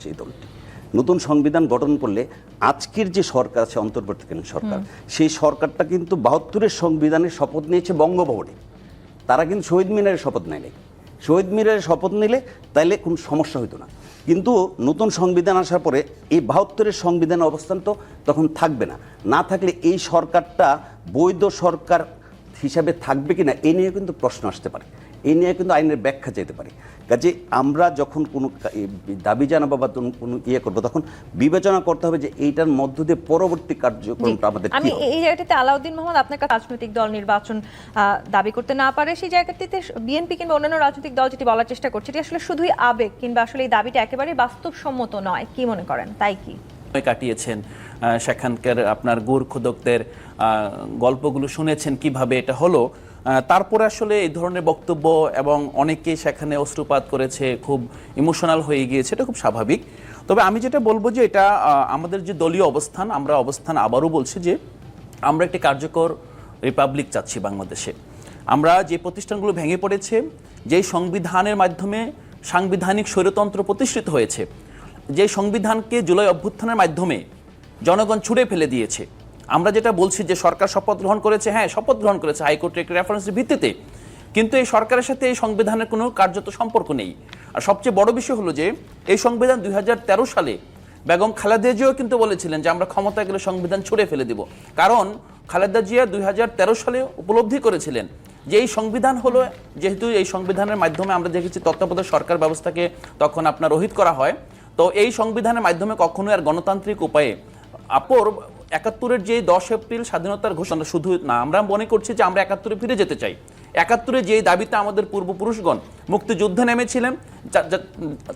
করছে এই দলটি। নতুন সংবিধান গঠন করলে আজকের যে সরকার আছে অন্তর্বর্তীকালীন সরকার সেই সরকারটা কিন্তু বাহাত্তরের সংবিধানের শপথ নিয়েছে বঙ্গভবনে। তারা কিন্তু শহীদ মিনারের শপথ নেয় নাই শহীদ মিনারের শপথ নিলে তাইলে কোনো সমস্যা হতো না। কিন্তু নতুন সংবিধান আসার পরে এই বাহাত্তরের সংবিধানের অবস্থান তো তখন থাকবে না। না থাকলে এই সরকারটা বৈধ সরকার হিসাবে থাকবে কিনা এ নিয়ে কিন্তু প্রশ্ন আসতে পারে। এই নিয়ে কিন্তু আইনের ব্যাখ্যা যেতে পারে। কাজে আমরা যখন কোনো দাবি জানাব বা কোনো- কোনো ইয়ে করব তখন বিবেচনা করতে হবে যে এইটার মধ্য দিয়ে পরবর্তী কার্যক্রমটা আমাদের আমি এই জায়গাটিতে আলাউদ্দিন মোহাম্মদ আপনার কাছে রাজনৈতিক দল নির্বাচন দাবি করতে না পারে সেই জায়গাটিতে বিএনপি কিংবা অন্যান্য রাজনৈতিক দল যেটি বলার চেষ্টা করছে এটি আসলে শুধুই আবেগ কিংবা আসলে এই দাবিটা একেবারেই বাস্তবসম্মত নয়। কি মনে করেন? তাই কি? কাটিয়েছেন সেখানকার আপনার গুর খুদকদের গল্পগুলো শুনেছেন কীভাবে এটা হলো। তারপরে আসলে এই ধরনের বক্তব্য এবং অনেকে সেখানে অশ্রুপাত করেছে, খুব ইমোশনাল হয়ে গিয়েছে, এটা খুব স্বাভাবিক। তবে আমি যেটা বলব যে এটা আমাদের যে দলীয় অবস্থান, আমরা অবস্থান আবারও বলছি যে আমরা একটি কার্যকর রিপাবলিক চাচ্ছি বাংলাদেশে। আমরা যে প্রতিষ্ঠানগুলো ভেঙে পড়েছে, যেই সংবিধানের মাধ্যমে সাংবিধানিক স্বৈরতন্ত্র প্রতিষ্ঠিত হয়েছে যে সংবিধানকে জুলাই অভ্যুত্থানের মাধ্যমে জনগণ ছুড়ে ফেলে দিয়েছে আমরা যেটা বলছি যে সরকার শপথ গ্রহণ করেছে হ্যাঁ শপথ গ্রহণ করেছে হাইকোর্টের রেফারেন্সের ভিত্তিতে। কিন্তু এই সরকারের সাথে এই সংবিধানের কোনো কার্যত সম্পর্ক নেই। আর সবচেয়ে বড় বিষয় হলো যে, এই সংবিধান দু হাজার তেরো সালে বেগম খালেদা জিয়াও কিন্তু বলেছিলেন যে, আমরা ক্ষমতা গেলে সংবিধান ছুড়ে ফেলে দিব। কারণ খালেদা জিয়া দুই হাজার তেরো সালে উপলব্ধি করেছিলেন যে, এই সংবিধান হলো, যেহেতু এই সংবিধানের মাধ্যমে আমরা দেখেছি তত্ত্বাবধায়ক সরকার ব্যবস্থাকে তখন আপনার রহিত করা হয়, তো এই সংবিধানের মাধ্যমে কখনো আর গণতান্ত্রিক উপায়ে আপর একাত্তরের যে দশ এপ্রিল স্বাধীনতার ঘোষণা, শুধু না, আমরা মনে করছি যে আমরা একাত্তরে ফিরে যেতে চাই। একাত্তরে যে দাবিতে আমাদের পূর্বপুরুষগণ মুক্তিযুদ্ধে নেমেছিলেন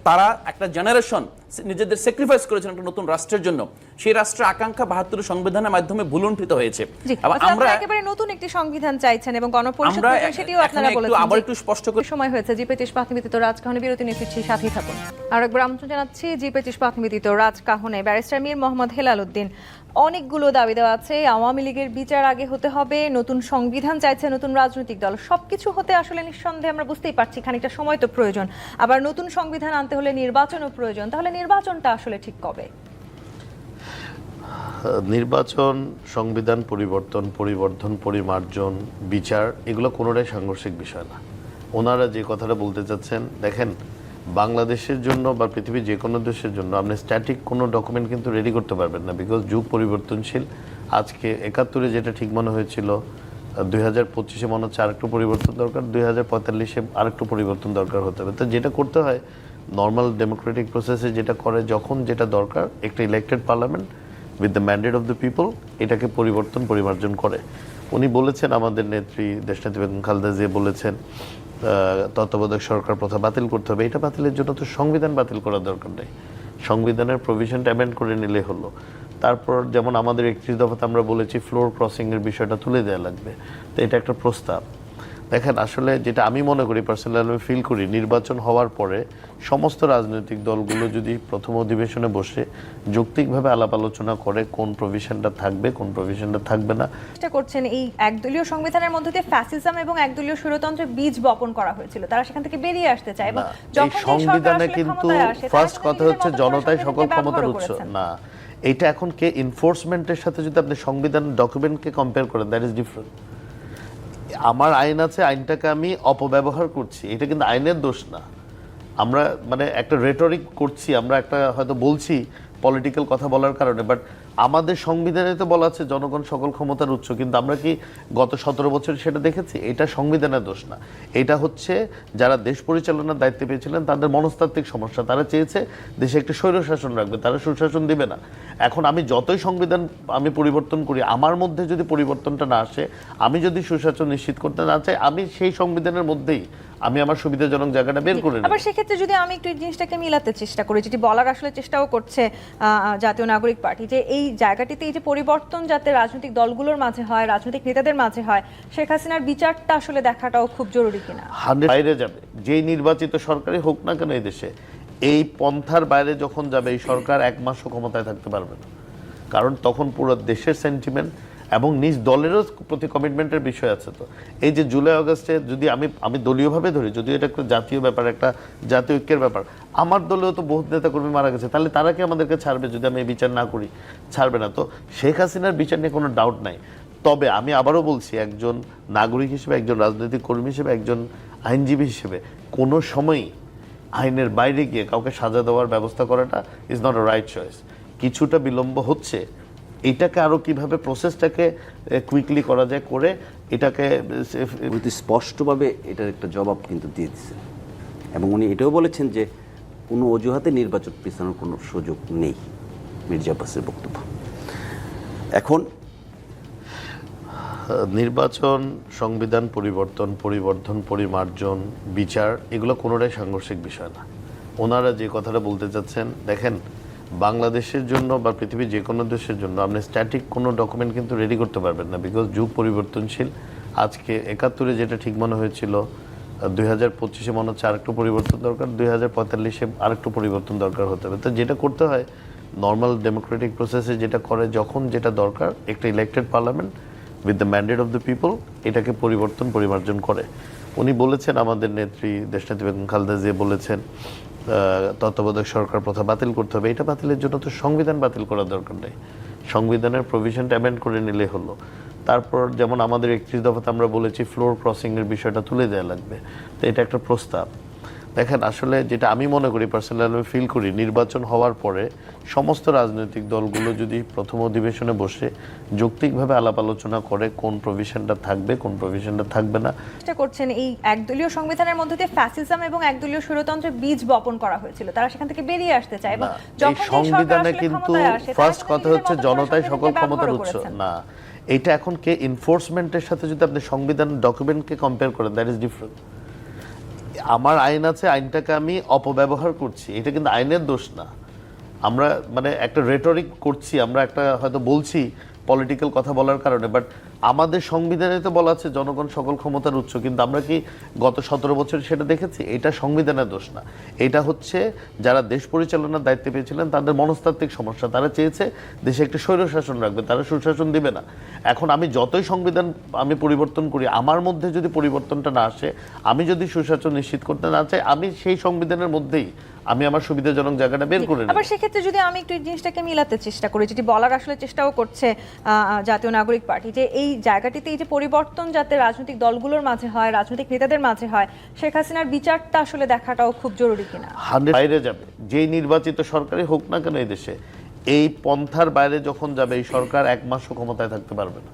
তারা একটা জেনারেশন নিজেদের স্যাক্রিফাইস করেছেন একটা নতুন রাষ্ট্রের জন্য। সেই রাষ্ট্রের আকাঙ্ক্ষা বাহাত্তরের সংবিধানের মাধ্যমে ভুলুণ্ঠিত হয়েছে। আমরা একেবারে নতুন একটি সংবিধান চাইছেন এবং গণপরিষদ সেটিও আপনারা বলেছেন আবার একটু স্পষ্ট করে সময় হয়েছে। জি প্রাথমিতিত রাজকাহনে বিরতি ফিরছি সাথেই থাকুন। আর একবার আমন্ত্রণ জানাচ্ছি জি প্রাথমিতিত রাজকাহনে ব্যারিস্টার মীর মোহাম্মদ হেলাল উদ্দিন অনেকগুলো দাবি দেওয়া আছে আওয়ামী লীগের বিচার আগে হতে হবে নতুন সংবিধান চাইছে নতুন রাজনৈতিক দল। সবকিছু হতে আসলে নিঃসন্দেহে আমরা বুঝতেই পারছি খানিকটা সময় তো প্রয়োজন। আবার নতুন সংবিধান আনতে হলে নির্বাচনও প্রয়োজন। তাহলে নির্বাচনটা আসলে ঠিক কবে? নির্বাচন, সংবিধান পরিবর্তন, পরিবর্ধন, পরিমার্জন, বিচার, এগুলো কোনোটাই সাংঘর্ষিক বিষয় না। ওনারা যে কথাটা বলতে চাচ্ছেন, দেখেন, বাংলাদেশের জন্য বা পৃথিবীর যে কোনো দেশের জন্য আপনি স্ট্যাটিক কোনো ডকুমেন্ট কিন্তু রেডি করতে পারবেন না বিকজ যুগ পরিবর্তনশীল। আজকে একাত্তরে যেটা ঠিক মনে হয়েছিল দুই হাজার পঁচিশে মনে হচ্ছে আরেকটু পরিবর্তন দরকার, দুই হাজার পঁয়তাল্লিশে আরেকটু পরিবর্তন দরকার হতে হবে তো যেটা করতে হয় নর্মাল ডেমোক্রেটিক প্রসেসে যেটা করে, যখন যেটা দরকার, একটা elected parliament with the mandate of the people এটাকে পরিবর্তন, পরিমার্জন করে। উনি বলেছেন, আমাদের নেত্রী, দেশনেত্রী বেগম খালেদা জিয়া বলেছেন তত্ত্বাবধায়ক সরকার প্রথা বাতিল করতে হবে। এটা বাতিলের জন্য তো সংবিধান বাতিল করার দরকার নেই। সংবিধানের প্রভিশনটা অ্যামেন্ড করে নিলে হলো। তারপর যেমন আমাদের একত্রিশ দফাতে আমরা বলেছি ফ্লোর ক্রসিং এর বিষয়টা তুলে দেওয়া লাগবে। তো এটা একটা প্রস্তাব। দেখেন আসলে যেটা আমি মনে করি পার্সোনালি আমি ফিল করি নির্বাচন হওয়ার পরে সমস্ত রাজনৈতিক দলগুলো যদি প্রথম অধিবেশনে বসে যৌক্তিকভাবে আলাপ আলোচনা করে কোন প্রভিশনটা থাকবে কোন প্রভিশনটা থাকবে না। চেষ্টা করছেন এই একদলীয় সংবিধানের মধ্যে দিয়ে ফ্যাসিজম এবং একদলীয় স্বৈরতন্ত্রের বীজ বপন করা হয়েছিল। তারা সেখান থেকে বেরিয়ে আসতে চায় এবং এই সংবিধানে কিন্তু ফার্স্ট কথা হচ্ছে জনতাই সকল ক্ষমতার উৎস। না এটা এখন কে এনফোর্সমেন্টের সাথে যদি আপনি সংবিধান ডকুমেন্টকে কম্পেয়ার করেন দ্যাট ইজ ডিফারেন্ট আমার আইন আছে, আইনটাকে আমি অপব্যবহার করছি, এটা কিন্তু আইনের দোষ না। আমরা মানে একটা রেটরিক করছি, আমরা একটা হয়তো বলছি পলিটিক্যাল কথা বলার কারণে বাট আমাদের সংবিধানে তো বলা আছে জনগণ সকল ক্ষমতার উৎস, কিন্তু আমরা কি গত সতেরো বছর সেটা দেখেছি? এটা সংবিধানের দোষ না। এটা হচ্ছে যারা দেশ পরিচালনার দায়িত্বে পেয়েছিলেন, তাদের মনস্তাত্ত্বিক সমস্যা। তারা চেয়েছে দেশে একটা স্বৈরশাসন রাখবে, তারা সুশাসন দিবে না। এখন আমি যতই সংবিধান আমি পরিবর্তন করি, আমার মধ্যে যদি পরিবর্তনটা না আসে, আমি যদি সুশাসন নিশ্চিত করতে না চাই, আমি সেই সংবিধানের মধ্যেই আমি আমার সুবিধাজনক জায়গাটা বের করে আবার সেক্ষেত্রে যদি আমি একটু জিনিসটাকে মিলাতে চেষ্টা করি যেটি বলার আসলে চেষ্টাও করছে জাতীয় নাগরিক পার্টি যে এই জায়গাটিতে এই যে পরিবর্তন যাতে রাজনৈতিক দলগুলোর মাঝে হয় রাজনৈতিক নেতাদের মাঝে হয় শেখ হাসিনার বিচারটা আসলে দেখাটাও খুব জরুরি কিনা? বাইরে যাবে। যেই নির্বাচিত সরকারই হোক না কেন এই দেশে এই পন্থার বাইরে যখন যাবে এই সরকার এক মাসও ক্ষমতায় থাকতে পারবে না। কারণ তখন পুরো দেশের সেন্টিমেন্ট এবং নিজ দলেরও প্রতি কমিটমেন্টের বিষয় আছে তো। এই যে জুলাই আগস্টে যদি আমি আমি দলীয়ভাবে ধরি, যদি এটা একটা জাতীয় ব্যাপার, একটা জাতীয় ঐক্যের ব্যাপার, আমার দলেও তো বহুত নেতাকর্মী মারা গেছে, তাহলে তারা কি আমাদেরকে ছাড়বে যদি আমি এই বিচার না করি? ছাড়বে না তো। শেখ হাসিনার বিচার নিয়ে কোনো ডাউট নাই। তবে আমি আবারও বলছি, একজন নাগরিক হিসেবে, একজন রাজনৈতিক কর্মী হিসেবে, একজন আইনজীবী হিসেবে, কোনো সময়ই আইনের বাইরে গিয়ে কাউকে সাজা দেওয়ার ব্যবস্থা করাটা is not a right choice কিছুটা বিলম্ব হচ্ছে এটাকে আরও কীভাবে প্রসেসটাকে কুইকলি করা যায় করে এটাকে আহ, উনি তো স্পষ্টভাবে এটার একটা জবাব কিন্তু দিয়ে দিচ্ছেন এবং উনি এটাও বলেছেন যে কোনো অজুহাতে নির্বাচন পিছানোর কোনো সুযোগ নেই মির্জা আব্বাসের বক্তব্য। এখন নির্বাচন সংবিধান পরিবর্তন পরিবর্ধন পরিমার্জন বিচার এগুলো কোনোটাই সাংঘর্ষিক বিষয় না। ওনারা যে কথাটা বলতে চাচ্ছেন দেখেন বাংলাদেশের জন্য বা পৃথিবীর যে কোনো দেশের জন্য আপনি স্ট্যাটিক কোনো ডকুমেন্ট কিন্তু রেডি করতে পারবেন না বিকজ যুগ পরিবর্তনশীল। আজকে একাত্তরে যেটা ঠিক মনে হয়েছিল দুই হাজার পঁচিশে মনে হচ্ছে আরেকটু পরিবর্তন দরকার, দুই হাজার পঁয়তাল্লিশে আরেকটু পরিবর্তন দরকার হতে হবে তো যেটা করতে হয় নর্মাল ডেমোক্রেটিক প্রসেসে যেটা করে, যখন যেটা দরকার, একটা elected parliament with the mandate of the people এটাকে পরিবর্তন, পরিমার্জন করে। উনি বলেছেন, আমাদের নেত্রী, দেশনেত্রী বেগম খালেদা জিয়া বলেছেন তত্ত্বাবধায়ক সরকার প্রথা বাতিল করতে হবে। এটা বাতিলের জন্য তো সংবিধান বাতিল করার দরকার নেই। সংবিধানের প্রভিশনটা অ্যামেন্ড করে নিলে হলো। তারপর যেমন আমাদের একত্রিশ দফাতে আমরা বলেছি ফ্লোর ক্রসিংয়ের বিষয়টা তুলে দেওয়া লাগবে। তো এটা একটা প্রস্তাব। দেখেন আসলে যেটা আমি মনে করি পার্সোনালি আমি ফিল করি নির্বাচন হওয়ার পরে সমস্ত রাজনৈতিক দলগুলো যদি প্রথম অধিবেশনে বসে যৌক্তিকভাবে আলাপ আলোচনা করে কোন প্রভিশনটা থাকবে কোন প্রভিশনটা থাকবে না। চেষ্টা করছেন এই একদলীয় সংবিধানের মধ্যে দিয়ে ফ্যাসিজম এবং একদলীয় স্বৈরতন্ত্রের বীজ বপন করা হয়েছিল। তারা সেখান থেকে বেরিয়ে আসতে চায় এবং এই সংবিধানে কিন্তু ফার্স্ট কথা হচ্ছে জনতাই সকল ক্ষমতার উৎস। না এটা এখন কে এনফোর্সমেন্টের সাথে যদি আপনি সংবিধান ডকুমেন্টকে কম্পেয়ার করেন দ্যাট ইজ ডিফারেন্ট আমার আইন আছে, আইনটাকে আমি অপব্যবহার করছি। এটা কিন্তু আইনের দোষ না। আমরা মানে একটা রেটরিক করছি, আমরা একটা হয়তো বলছি পলিটিক্যাল কথা বলার কারণে বাট আমাদের সংবিধানে তো বলা আছে জনগণ সকল ক্ষমতার উৎস কিন্তু আমরা কি গত সতেরো বছর সেটা দেখেছি? এটা সংবিধানের দোষ না। এটা হচ্ছে যারা দেশ পরিচালনার দায়িত্বে পেয়েছিলেন তাদের মনস্তাত্ত্বিক সমস্যা। তারা চেয়েছে দেশে একটা স্বৈরশাসন রাখবে তারা সুশাসন দিবে না। এখন আমি যতই সংবিধান আমি পরিবর্তন করি আমার মধ্যে যদি পরিবর্তনটা না আসে আমি যদি সুশাসন নিশ্চিত করতে না চাই আমি সেই সংবিধানের মধ্যেই আমি আমার সুবিধাজনক জায়গাটা বের করে আবার সেক্ষেত্রে যদি আমি একটু জিনিসটাকে মিলাতে চেষ্টা করি যেটি বলার আসলে চেষ্টাও করছে জাতীয় নাগরিক পার্টি। যে এই জায়গাটিতে এই যে পরিবর্তন যাতে রাজনৈতিক দলগুলোর মাঝে হয়, রাজনৈতিক নেতাদের মাঝে হয়, শেখ হাসিনার বিচারটা আসলে দেখাটাও খুব জরুরি কিনা? বাইরে যাবে। যেই নির্বাচিত সরকারই হোক না কেন এই দেশে, এই পন্থার বাইরে যখন যাবে, এই সরকার এক মাসও ক্ষমতায় থাকতে পারবে না।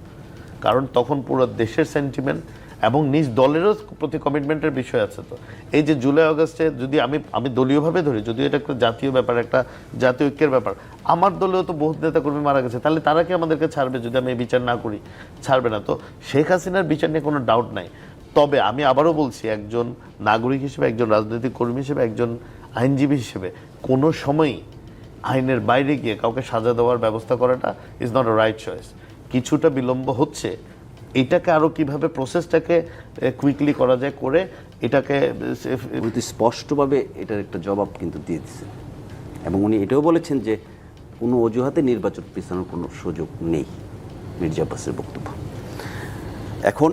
কারণ তখন পুরো দেশের সেন্টিমেন্ট এবং নিজ দলেরও প্রতি কমিটমেন্টের বিষয় আছে তো। এই যে জুলাই আগস্টে যদি আমি আমি দলীয়ভাবে ধরি যদি এটা একটা জাতীয় ব্যাপার, একটা জাতীয় ঐক্যের ব্যাপার, আমার দলেও তো বহুত নেতাকর্মী মারা গেছে, তাহলে তারা কি আমাদেরকে ছাড়বে যদি আমি এই বিচার না করি? ছাড়বে না তো। শেখ হাসিনার বিচার নিয়ে কোনো ডাউট নাই। তবে আমি আবারও বলছি, একজন নাগরিক হিসেবে, একজন রাজনৈতিক কর্মী হিসেবে, একজন আইনজীবী হিসেবে, কোনো সময়ই আইনের বাইরে গিয়ে কাউকে সাজা দেওয়ার ব্যবস্থা করাটা is not a right choice কিছুটা বিলম্ব হচ্ছে এটাকে আরও কীভাবে প্রসেসটাকে কুইকলি করা যায় করে এটাকে স্পষ্টভাবে এটার একটা জবাব কিন্তু দিয়ে দিচ্ছে এবং উনি এটাও বলেছেন যে কোনো অজুহাতে নির্বাচন পিছানোর কোনো সুযোগ নেই, মির্জা আব্বাসের বক্তব্য। এখন